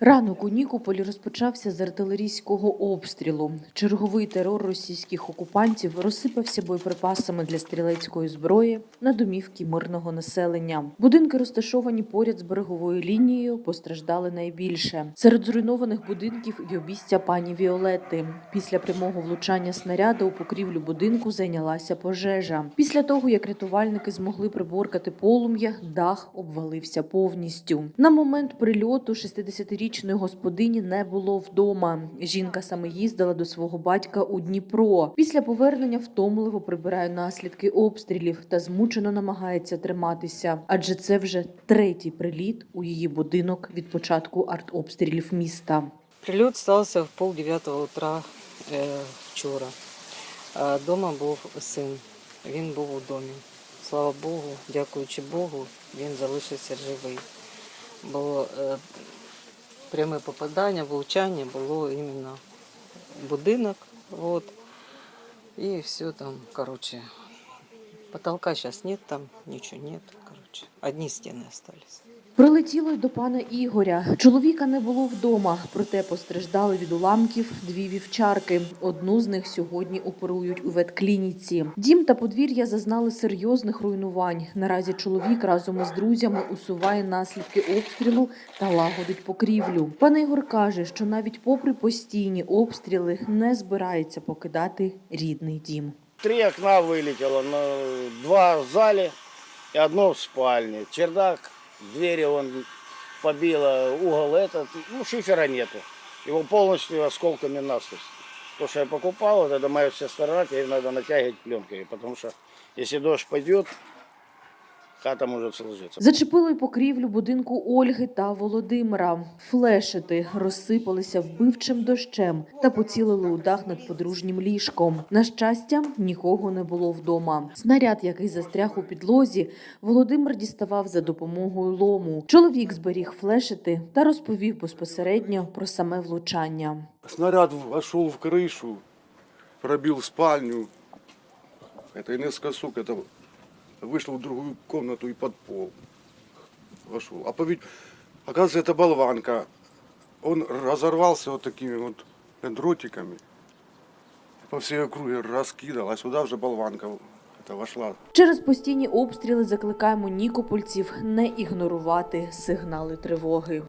Ранок у Нікополі розпочався з артилерійського обстрілу. Черговий терор російських окупантів розсипався боєприпасами для стрілецької зброї на домівки мирного населення. Будинки, розташовані поряд з береговою лінією, постраждали найбільше. Серед зруйнованих будинків і обістя пані Віолетти. Після прямого влучання снаряда у покрівлю будинку зайнялася пожежа. Після того, як рятувальники змогли приборкати полум'я, дах обвалився повністю. На момент прильоту 60-річної господині не було вдома. Жінка саме їздила до свого батька у Дніпро. Після повернення втомливо прибирає наслідки обстрілів та змучено намагається триматися, адже це вже третій приліт у її будинок від початку артобстрілів міста. Прильот стався в пол дев'ятого утра е, вчора. Дома був син. Він був у домі. Слава Богу, дякуючи Богу, він залишився живий. Бо пряме попадання, влучання було іменно будинок. Вот. І все там, короче. Потолка сейчас нет, там ничего нет. Короче, одни стены остались. Прилетіло й до пана Ігоря. Чоловіка не було вдома, проте постраждали від уламків дві вівчарки. Одну з них сьогодні оперують у ветклініці. Дім та подвір'я зазнали серйозних руйнувань. Наразі чоловік разом із друзями усуває наслідки обстрілу та лагодить покрівлю. Пан Ігор каже, що навіть попри постійні обстріли не збирається покидати рідний дім. Три окна вылетело, на- два в зале и одно в спальне. Чердак, двери он побило, угол этот, ну шифера нету. Его полностью осколками насквозь. То, что я покупал, вот это моя вся сторона, теперь надо натягивать пленкой, потому что если дождь пойдет, хата может сложиться. Зачепили й покрівлю будинку Ольги та Володимира. Флешети розсипалися вбивчим дощем та поцілили у дах над подружнім ліжком. На щастя, нікого не було вдома. Снаряд, який застряг у підлозі, Володимир діставав за допомогою лому. Чоловік зберіг флешети та розповів безпосередньо про саме влучання. Снаряд вошел в крышу, пробил спальню. Это и несколько сук, это вышел в другую комнату и под пол вошел. А поведь, оказывается, это болванка. Он разорвался вот такими вот дротиками. По всей округе раскидал, а сюда уже болванка это вошла. Через постійні обстріли закликаємо нікопольців не ігнорувати сигнали тривоги.